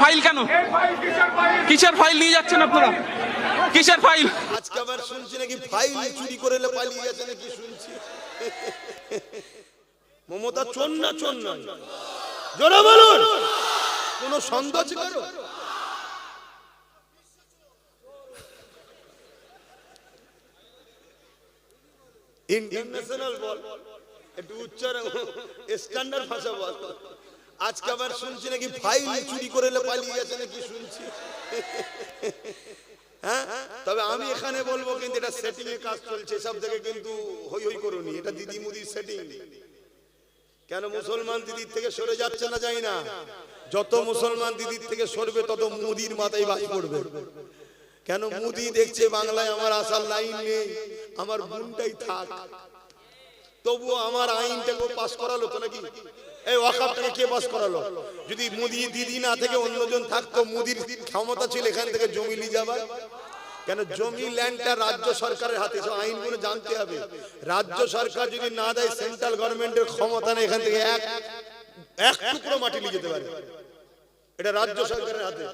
File কেন? কিসের file নিয়ে যাচ্ছেন আপনারা? কিসের ফাইল? আজকে আবার শুনছি নাকি ফাইল চুরি করে পালিয়ে গেছে নাকি শুনছি। মমতা চোর না চোর না। জোরে বলুন। কোন সন্দেহ আছে কারও? ইন্টারন্যাশনাল বল। একটু উচ্চারণ, স্ট্যান্ডার্ড ভাষা বল। আজকে আবার শুনছি নাকি ফাইল চুরি করে পালিয়ে গেছে নাকি শুনছি। হ্যাঁ? তবে আমি এখানে বলব কিন্তু এটা সেটিং এ কাজ চলছে সব থেকে কিন্তু হই হই করুনি এটা দিদি মুদির সেটিং কেন মুসলমান দিদির থেকে সরে যাচ্ছে না যাই না। যত মুসলমান দিদির থেকে সরবে, তত মুদির মাথায় বাস পড়বে। কেন মুদি দেখছে বাংলায় আমার আসার লাইন নেই, আমার বোনটাই থাক। তবুও আমার আইনটাকে পাশ করালো তো নাকি? এই ওয়াকাবটাকে কে পাস করালো? যদি মুদি দিদি না থেকে অন্যজন থাকতো, মুদির ক্ষমতা ছিল এখান থেকে জমি নিয়ে যাবার। কেন জমি ল্যান্ডটা রাজ্য সরকারের হাতে সব আইনগুলো জানতে হবে। রাজ্য সরকার যদি না দেয়, সেন্ট্রাল গভর্নমেন্টের ক্ষমতা নেই এখান থেকে এক এক টুকরো মাটি নিয়ে যেতে পারে। এটা রাজ্য সরকারের হাতে।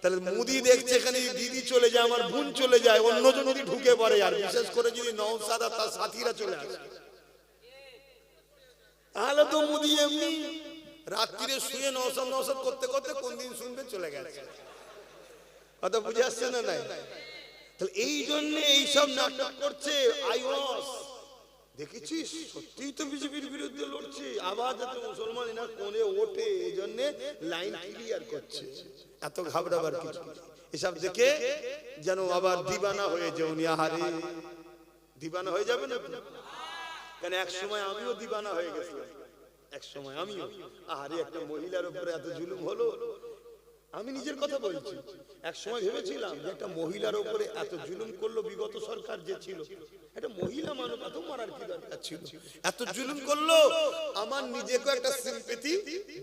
তাহলে মুদি দেখছে এখানে দিদি চলে যায়, আমার বোন চলে যায়, অন্যজন যদি ঢুকে পড়ে, আর বিশেষ করে যদি আর তার সাথীরা চলে আসে। তাহলে তো মুদি এমনি রাত্রিরে শুয়ে নৌসাদ নৌসাদ করতে করতে কোন দিন শুনবে চলে গেছে। কথা বুঝে আসছে না নাই? তাহলে এই জন্য এইসব নাটক করছে আইওস দেখেছিস? সত্যিই তো বিজেপির বিরুদ্ধে লড়ছে। আবার যাতে মুসলমান এনার কোণে ওঠে, এই জন্য লাইন ক্লিয়ার করছে। এত ঘাবড়াবার কিছু এসব দেখে যেন আবার দিবানা হয়ে যাও উনি আহারে। দিবানা হয়ে যাবে না কেন এক সময় আমিও দিবানা হয়ে গেছিলাম এক সময় আমিও। আহারে, একটা মহিলার উপরে এত জুলুম হলো। আমি নিজের কথা বলছি। এক সময় ভেবেছিলাম যে একটা মহিলার উপরে এত জুলুম করল বিগত সরকার যে ছিল। একটা মহিলা মানব এত মারার কি দরকার ছিল? এত জুলুম করল, আমার নিজেকে একটা সিম্পেথি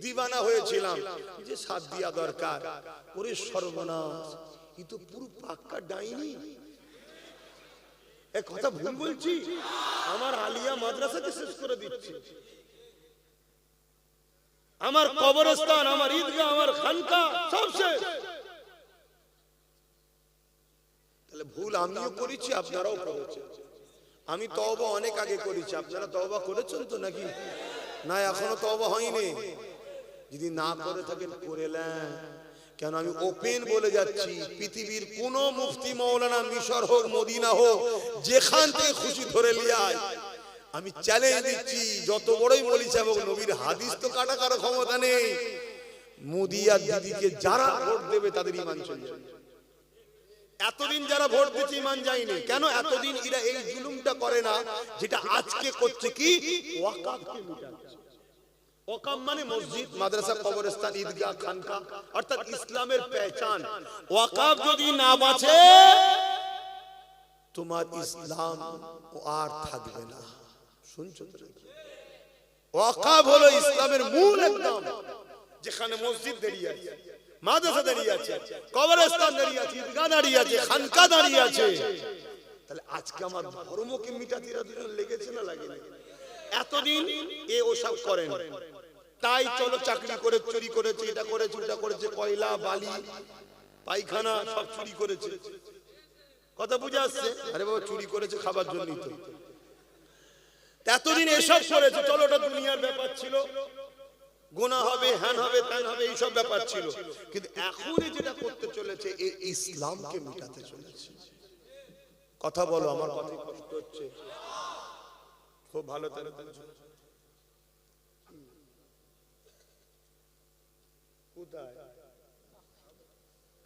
দিবানা হয়েছিলাম। যে সাথ দিয়া দরকার। ওরে সর্বনাশ। কিন্তু পুরো পাক্কা ডাইনি। কথা ভুল বলছি? আমার আলিয়া মাদ্রাসাকে শেষ করে আমার কবরস্থান, আমার আমার খানকা, সব শেষ। তাহলে ভুল আমিও করেছি, আপনারাও করেছেন। আমি তওবা অনেক আগে করেছি। আপনারা তওবা করেছেন তো নাকি? না, এখনও তওবা হয়নি। যদি না করে থাকেন, করে নেন। কেন আমি ওপেন বলে যাচ্ছি পৃথিবীর কোন মুফতি মৌলানা মিশর হোক মদিনা হোক যেখান থেকে খুশি ধরে লিয়ায় আমি চ্যালেঞ্জ দিচ্ছি যত বড়ই বলিস এবং নবীর হাদিস তো কাটা কারও ক্ষমতা নেই। মোদি আর দিদিকে যারা ভোট দেবে তাদের ইমান চলে এতদিন যারা ভোট দিচ্ছে ইমান যায়নি কেন এতদিন এরা এই জুলুমটা করে না যেটা আজকে করছে কি? ওয়াকাফকে মিটাচ্ছে ওয়াকাফ মানে মসজিদ মাদ্রাসা কবরস্থান ঈদগাহ খানকা অর্থাৎ ইসলামের পেহচান। ওয়াকাফ যদি না বাঁচে তোমার ইসলাম আর থাকবে না। শুনছো তো? নাকি? হলো ইসলামের মূল একদম। যেখানে মসজিদ দাঁড়িয়ে আছে মাদ্রাসা দাঁড়িয়ে আছে কবরস্থান দাঁড়িয়ে আছে ঈদগাহ দাঁড়িয়ে আছে খানকা দাঁড়িয়ে আছে। তাহলে আজকে আমার ধর্মকে মিটাতিরা দুজন লেগেছে না লাগেনি? এতদিন এ ওসব করেন। তাই চলো চাকরি করে, চুরি করেছে, এটা করেছে, ওটা করেছে, কয়লা, বালি, পায়খানা, সব চুরি করেছে। কথা বুঝে আসছে? আরে বাবা, চুরি করেছে খাবার জন্যই তো। এতদিন এসব করেছে, চলো, ওটা দুনিয়ার ব্যাপার ছিল। গোনা হবে, হ্যান হবে, ত্যান হবে, এইসব ব্যাপার ছিল। কিন্তু এখন যেটা করতে চলেছে এই ইসলামকে মিটাতে চলেছে। কথা বলো, আমার কথা কষ্ট হচ্ছে। খুব ভালো, তাহলে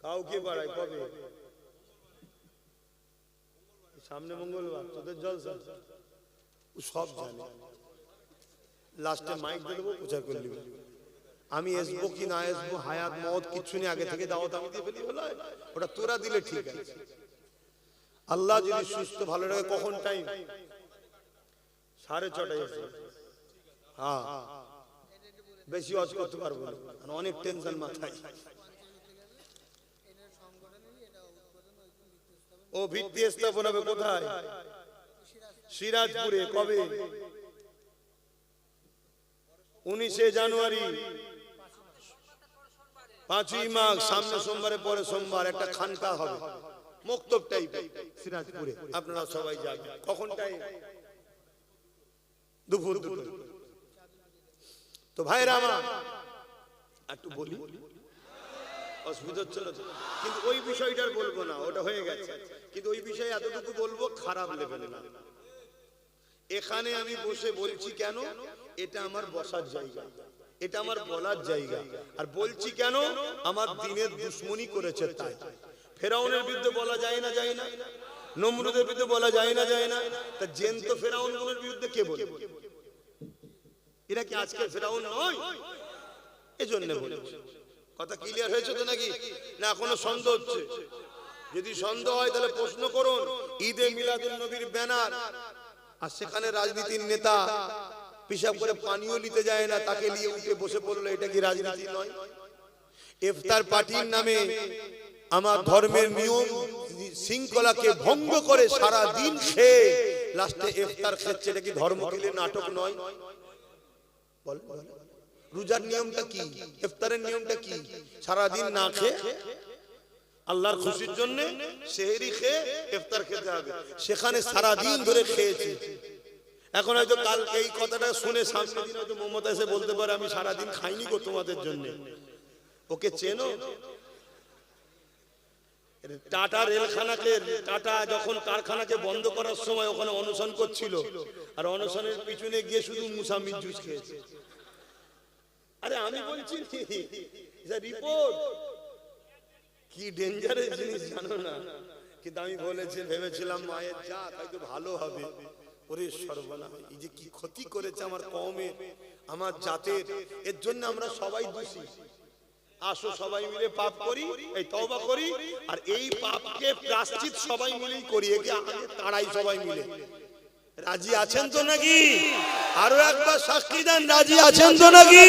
কাউকে কবে? সামনে মঙ্গলবার, তোদের সব জানে। লাস্টে মাইক দেবো, প্রচার করে আমি আসব কি না আসব, হায়াত মত কিচ্ছু নেই, আগে থেকে দাওয়াত আমি দিয়ে ফেলি বলে। ওটা তোরা দিলে ঠিক আছে। আল্লাহ যদি সুস্থ, ভালো রাখে, কখন টাইম সাড়ে ছটায় হ্যাঁ। বেশি অজ করতে পারব না। অনেক টেনশন মাথায়। ও ভিত্তি স্থাপন হবে কোথায়? সিরাজপুরে, কবে? উনিশে জানুয়ারি। পাঁচই মাঘ, সামনে সোমবারে, পরে সোমবার, একটা খানকা হবে। মক্তব সিরাজপুরে। আপনারা সবাই যাবেন কখন টাইম দুপুর দুটো তো ভাইরা আমার একটু বলি। অসুবিধা হচ্ছে না তো? কিন্তু ওই বিষয়টার বলব না ওটা হয়ে গেছে। কিন্তু ওই বিষয়ে এতটুকু বলব খারাপ লেভেল না। এখানে আমি বসে বলছি কেন? এটা আমার বসার জায়গা। এটা আমার বলার জায়গা। আর বলছি কেন? আমার দিনের দুশ্মনী করেছে তাই। ফেরাউনের বিরুদ্ধে বলা যায় না যায় না। নমরুদের বিরুদ্ধে বলা যায় না যায় না। তা জেন্ত ফেরাউনগুলোর বিরুদ্ধে কে বলে এরা কি আজকে ফেরাউন নয়? এজন্য বলছি কথা ক্লিয়ার হয়েছে তো নাকি? না এখনও সন্দেহ হচ্ছে? যদি সন্দেহ হয়, তাহলে প্রশ্ন করুন। ঈদে মিলাদুল নবীর ব্যানার। আর সেখানে রাজনীতির নেতা পিসাব করে পানিও নিতে যায় না, তাকে নিয়ে উঠে বসে পড়ল, এটা কি রাজনীতি নয়? ইফতার পার্টির নামে আমার ধর্মের নিয়ম শৃঙ্খলাকে ভঙ্গ করে সারা দিন খেয়ে লাস্টে ইফতার খেচ্ছে, এটা কি ধর্ম খেলে নাটক নয়? রোজার নিয়মটা কি? ইফতারের নিয়মটা কি? সারা দিন না খেয়ে আল্লাহর খুশির জন্য সেহেরি খেয়ে ইফতার খেতে হবে। সেখানে সারা দিন ধরে খেয়েছে। এখন হয়তো কাল এই কথাটা শুনে সামনে দিন হয়তো মমতা এসে বলতে পারে, আমি সারা দিন খাইনি গো তোমাদের জন্য। ওকে চেনো? টাটা রেলখানাকে, টাটা যখন কারখানাকে বন্ধ করার সময় ওখানে অনশন করছিল, আর অনশনের পিছনে গিয়ে শুধু মুসাম্মির জুস খেয়েছে। আরে আমি বলছি রিপোর্ট কি ডেঞ্জারের জিনিস, জানো না? কিন্তু আমি বলেছি, ভেবেছিলাম, মায়ের যা হয়তো ভালো হবে। ওরে সর্বনা এই যে কি ক্ষতি করেছে আমার কমে আমার জাতের, এর জন্য আমরা সবাই দোষী। আসো সবাই মিলে পাপ করি এই তওবা করি আর এই পাপকে প্রাশ্চিত সবাই মিলেই করি একে আগে তাড়াই সবাই মিলে। রাজি আছেন তো নাকি? আরও একবার সাক্ষী দেন রাজি আছেন তো নাকি?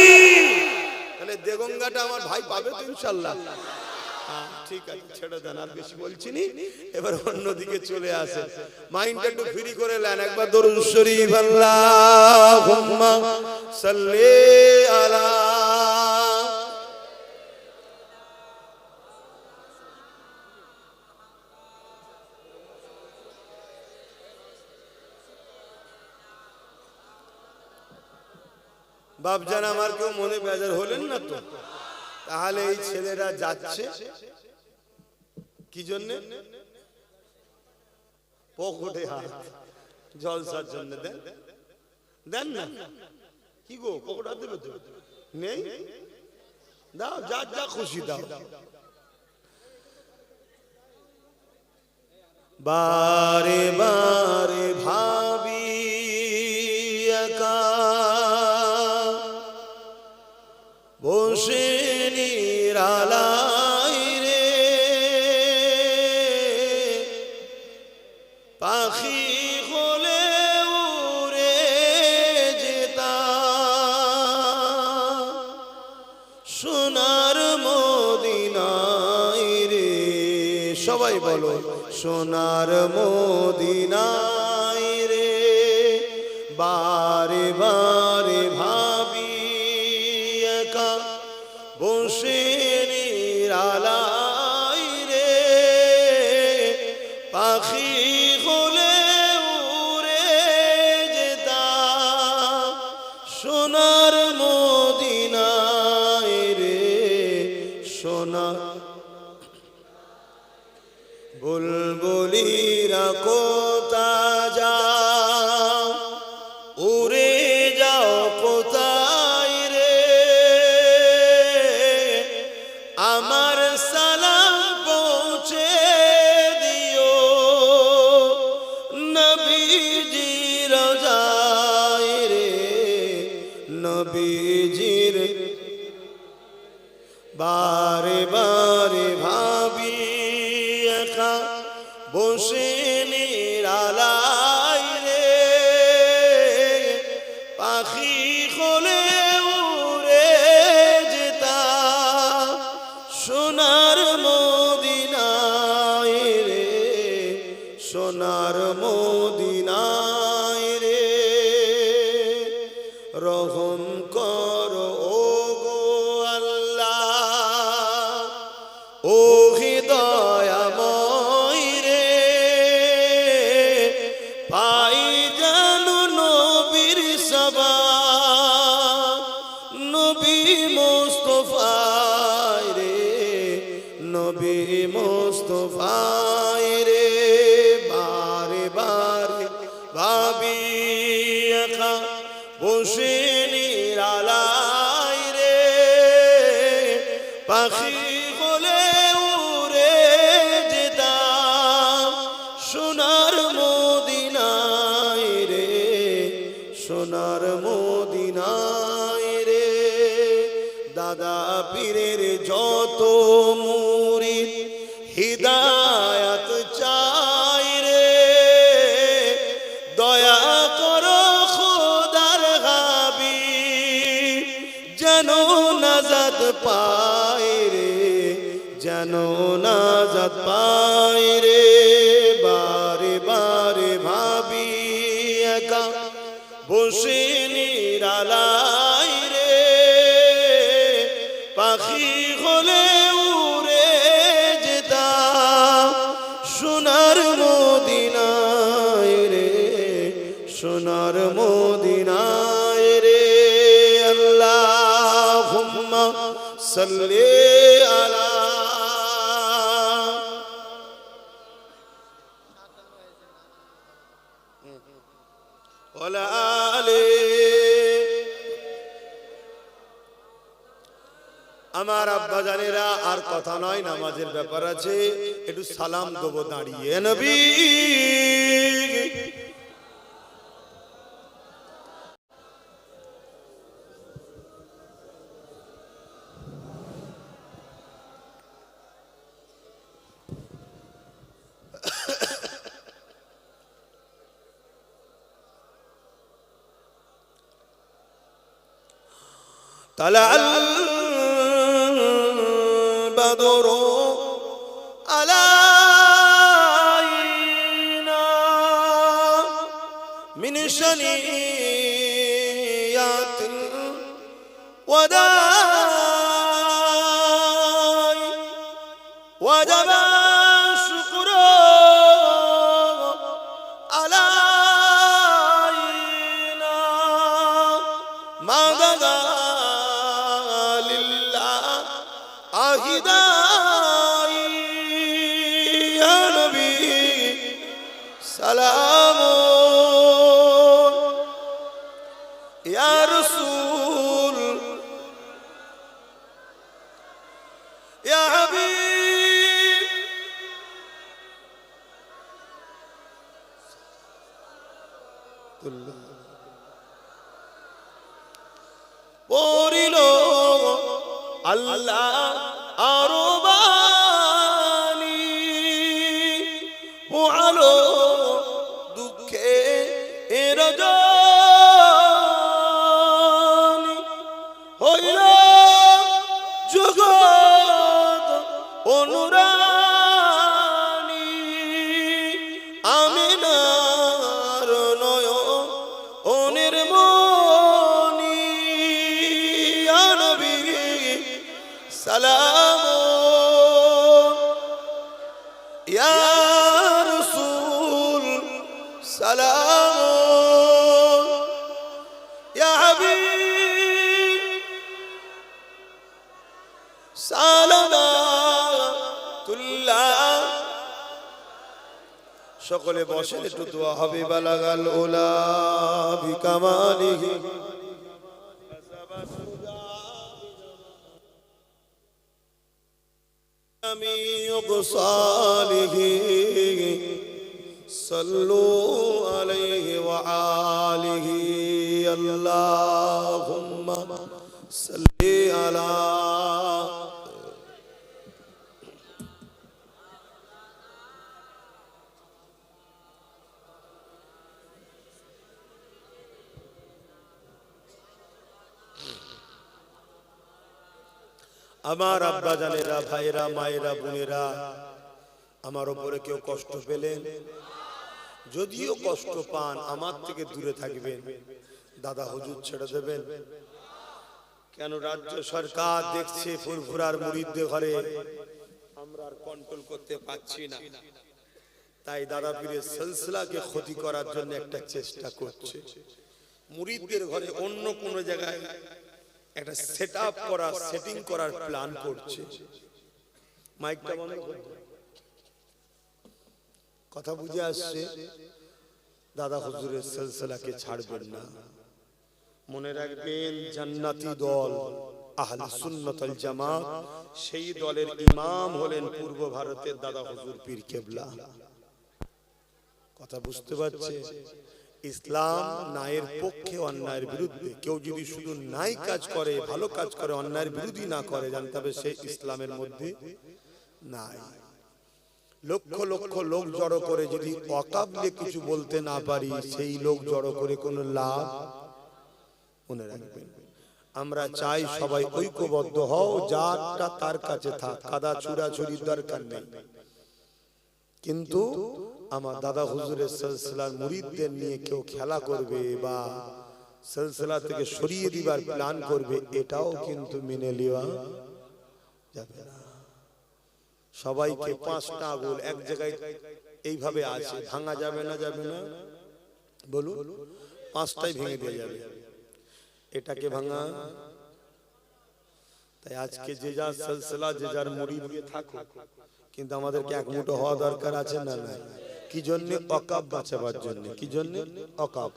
তাহলে দেগঙ্গাটা আমার ভাই পাবে তো ইনশাল্লাহ। হ্যাঁ, ঠিক আছে ছেড়ে দেন আর বেশি বলছি নি। এবার অন্যদিকে চলে আসে। মাইন্ডটা একটু ফ্রি করে নেন একবার দরুদ শরীফ সাল্লি আলা বাপজান আমার কেউ মনে বেজার হলেন না তো? তাহলে এই ছেলেরা যাচ্ছে। কি জন্য? পকেটে হাত। জলসার জন্য দেন। দেন না? কি গো, পকেট হাত দেবে তো? নেই? দাও, যা যা খুশি দাও। বারে বারে ভাবি বলো সোনার মদিনায় রে বারে বারে ভাবি একা বসে সোনার বসে নিরালাই নবী মোস্তফায় রে নবী মোস্তফায় আমার আব্বা জানেরা আর কথা নয় নামাজের ব্যাপার আছে। একটু সালাম দেবো দাঁড়িয়ে। নবী। طلع البدر علينا من شنيات الوداع আহিদাই নবী সকলে বসেন একটু দোয়া হবে বালাগাল ওলা বিকামালিহি جميع صالح صلوا عليه وآله اللهم صل على আমার আব্বা জানেরা ভাইরা মায়েরা, বোনেরা, আমার ওপরে কেউ কষ্ট পেলেন? যদিও কষ্ট পান, আমার থেকে দূরে থাকবেন। দাদা হুজুর ছেড়ে দেবেন। কেন রাজ্য সরকার দেখছে ফুরফুরার মুরিদদের ঘরে? আমরা আর কন্ট্রোল করতে পারছি না। তাই দাদা পীরের সিলসিলাকে ক্ষতি করার জন্য একটা চেষ্টা করছে। মুরিদদের ঘরে অন্য কোন জায়গায় একটা সেট আপ করা সেটিং করার প্ল্যান করছে। মাইকটা বন্ধ কথা বুঝে আসছে? দাদা হুজুরের সিলসিলাকে ছাড়বেন না। মনে রাখবেন, জান্নাতি দল, আহলে সুন্নাত আল সেই দলের ইমাম হলেন পূর্ব ভারতের দাদা হুজুর পীর কেবলা। কথা বুঝতে পারছে? ইসলাম ন্যায়ের পক্ষে অন্যায়ের বিরুদ্ধে। কেউ যদি শুধু নাই কাজ করে, ভালো কাজ করে, অন্যায়ের বিরোধী না করে, জানতে হবে সে ইসলামের মধ্যে নাই। লক্ষ লক্ষ লোক জড়ো করে যদি অকাবলে কিছু বলতে না পারি, সেই লোক জড়ো করে কোনো লাভ মনে রাখবেন। আমরা চাই সবাই ঐক্যবদ্ধ হও যারটা তার কাছে থাক, কাদা চুরাচুরির দরকার নেই। কিন্তু আমার দাদা হুজুরের সিলসিলার মুরিদদের নিয়ে কেউ খেলা করবে বা সিলসিলা থেকে সরিয়ে দিবার প্ল্যান করবে, এটাও কিন্তু মেনে নেওয়া যাবে না। সবাইকে পাঁচটা আগুল এক জায়গায় এইভাবে আছে, ভাঙা যাবে না যাবে না। বলুন, পাঁচটাই ভেঙে দিয়ে যাবে। এটাকে ভাঙা। তাই আজকে যে যার সিলসিলা, যে যার মুড়ি দিয়ে থাকো কিন্তু আমাদেরকে এক মুঠো হওয়া দরকার আছে না না কি জন্য অকাপ বাঁচাবার জন্য? কি জন্য? অকাপ।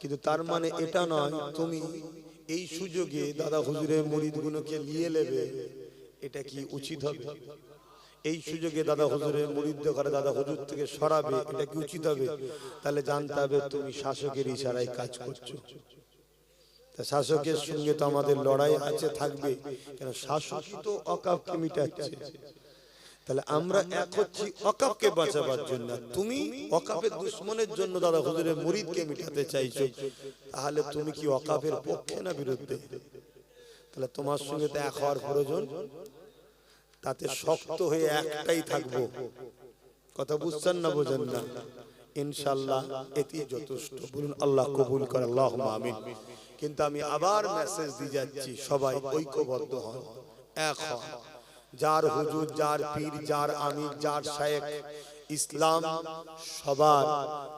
কিন্তু তার মানে এটা নয়, তুমি এই সুযোগে দাদা হুজুরের মুরিদ গুলোকে নিয়ে নেবে, এটা কি উচিত হবে? এই সুযোগে দাদা হুজুরের মুরিদ করে দাদা হুজুর থেকে সরাবে, এটা কি উচিত হবে? তাহলে জানতে হবে তুমি শাসকের ইশারায় কাজ করছ। তা শাসকের সঙ্গে তো আমাদের লড়াই আছে, থাকবে। কেন শাসক তো অকাপকে মিটাচ্ছে। তাহলে আমরা এক হচ্ছি অকাপকে বাঁচাবার জন্য। তুমি অকাপের দুশ্মনের জন্য দাদা হুজুরের মুরিদকে মিটাতে চাইছো। তাহলে তুমি কি অকাপের পক্ষে না বিরুদ্ধে? তাহলে তোমার সঙ্গে তো এক হওয়ার প্রয়োজন। তাতে শক্ত হয়ে একটাই থাকব। কথা বুঝছেন না বোঝেন না? ইনশাল্লাহ এটি যথেষ্ট। বলুন আল্লাহ কবুল করে। আল্লাহ আমিন। কিন্তু আমি আবার মেসেজ দিয়ে যাচ্ছি। সবাই ঐক্যবদ্ধ হন। এক হন। যার হুজুর, যার পীর, যার আমির, যার শায়েখ। ইসলাম সবার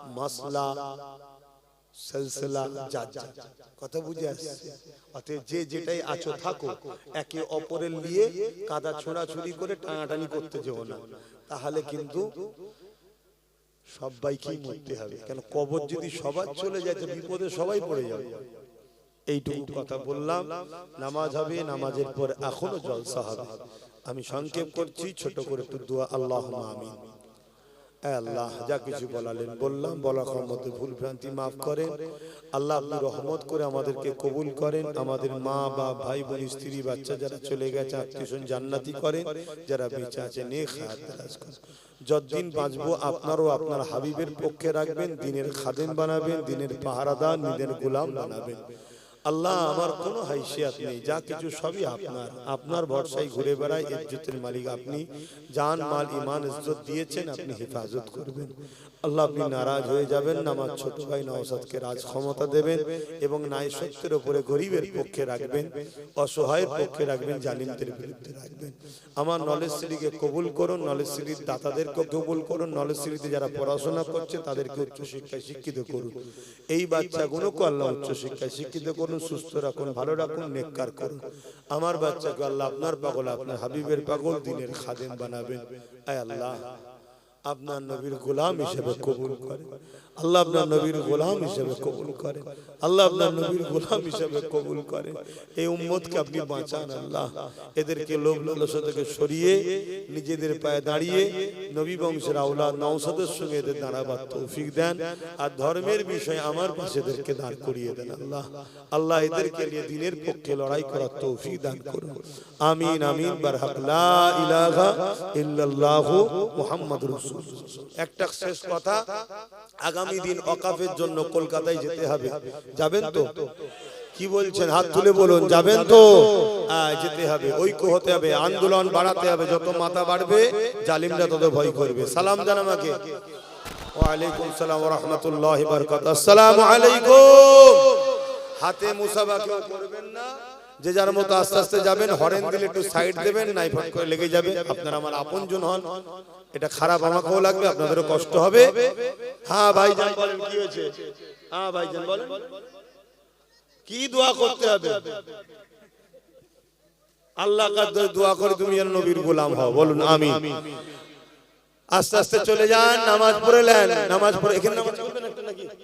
মাসলা করতে না। তাহলে কিন্তু সবাইকেই মরতে হবে। কেন কবর যদি সবার চলে যায়, তো বিপদে সবাই পড়ে যাবে। এইটুকু কথা বললাম। নামাজ হবে, নামাজের পর এখনও জলসা হবে। আমি সংক্ষেপ করছি ছোট করে একটু দোয়া। আল্লাহ আমিন। আল্লাহ যা কিছু বলালেন বললাম বলা ক্ষমতে ভুল ভ্রান্তি মাফ করেন। আল্লাহ আপনি রহমত করে আমাদেরকে কবুল করেন। আমাদের মা বা ভাই বোন স্ত্রী বাচ্চা যারা চলে গেছে আত্মীয় জান্নাতি করেন যারা বেঁচে আছে নেক হায়াত করেন। যতদিন বাঁচবো আপনারও আপনার হাবিবের পক্ষে রাখবেন দিনের খাদেন বানাবেন দিনের পাহারাদার দিনের গোলাম বানাবেন। আল্লাহ আমার কোনো হাইসিয়াত নেই, যা কিছু সবই আপনার। আপনার ভরসায় ঘুরে বেড়ায় ইজ্জতের মালিক আপনি জান মাল ইমান ইজ্জত দিয়েছেন, আপনি হেফাজত করবেন। আল্লাহ আপনি নারাজ হয়ে যাবেন না আমার ছোট ভাই নওসাদকে রাজ ক্ষমতা দেবেন এবং ন্যায় সত্যের উপরে গরিবের পক্ষে রাখবেন, অসহায়ের পক্ষে রাখবেন, জালিমদের বিরুদ্ধে রাখবেন। আমার নলেজ সিটিকে কবুল করুন, নলেজ সিটির দাতাদেরকে কবুল করুন, নলেজ সিটিতে যারা পড়াশোনা করছে তাদেরকে উচ্চশিক্ষায় শিক্ষিত করুন। এই বাচ্চাগুলোকে আল্লাহ উচ্চশিক্ষায় শিক্ষিত করুন সুস্থ রাখুন, ভালো রাখুন, নেককার করুন। আমার বাচ্চাকে আল্লাহ আপনার পাগল, আপনার হাবিবের পাগল দিনের খাদেম বানাবেন। আয় আল্লাহ, আপনার নবীর গোলাম হিসেবে কবুল করেন। আল্লাহ আপনার নবীর গোলাম হিসেবে কবুল করেন আল্লাহ আপনার নবীর গোলাম হিসেবে কবুল করেন এই উম্মতকে আপনি বাঁচান আল্লাহ। এদেরকে লালসা থেকে সরিয়ে নিজেদের পায়ে দাঁড়িয়ে নবী বংশের আওলা নওসাদের সঙ্গে এদের দাঁড়াবার তৌফিক দেন। আর ধর্মের বিষয়ে আমার পাশে এদেরকে দাঁড় করিয়ে দেন আল্লাহ। আল্লাহ এদেরকে নিয়ে দিনের পক্ষে লড়াই করার তৌফিক দান করুন। আমিন আমিন। বারহাক ইলাহা ইল্লাল্লাহু মুহাম্মাদুর একটা শেষ কথা। আগামী দিন অকাফের জন্য কলকাতায় যেতে হবে। যাবেন তো? কি বলছেন? হাত তুলে বলুন যাবেন তো? যেতে হবে ঐক্য হতে হবে আন্দোলন বাড়াতে হবে যত মাথা বাড়বে জালিমরা তত ভয় করবে। সালাম জান আমাকে। ওয়ালাইকুম সালাম ওয়া রাহমাতুল্লাহি বারাকাতুহু। আসসালামু আলাইকুম। হাতে মুসাফা কেউ করবেন না। যে যার মতো আস্তে আস্তে যাবেন হরেন দিলে একটু সাইড দেবেন নাই ফট করে লেগে যাবে। আপনারা আমার আপনজন হন। এটা খারাপ আমাকেও লাগবে আপনাদেরও কষ্ট হবে। হ্যাঁ ভাইজান বলেন কি হয়েছে? হ্যাঁ ভাইজান বলেন। কি দোয়া করতে হবে? আল্লাহ দোয়া করে তুমি যেন নবীর গোলাম হও বলুন আমি আস্তে আস্তে চলে যান নামাজ পড়ে নেন নামাজ পড়ে এখানে নামাজ পড়ে-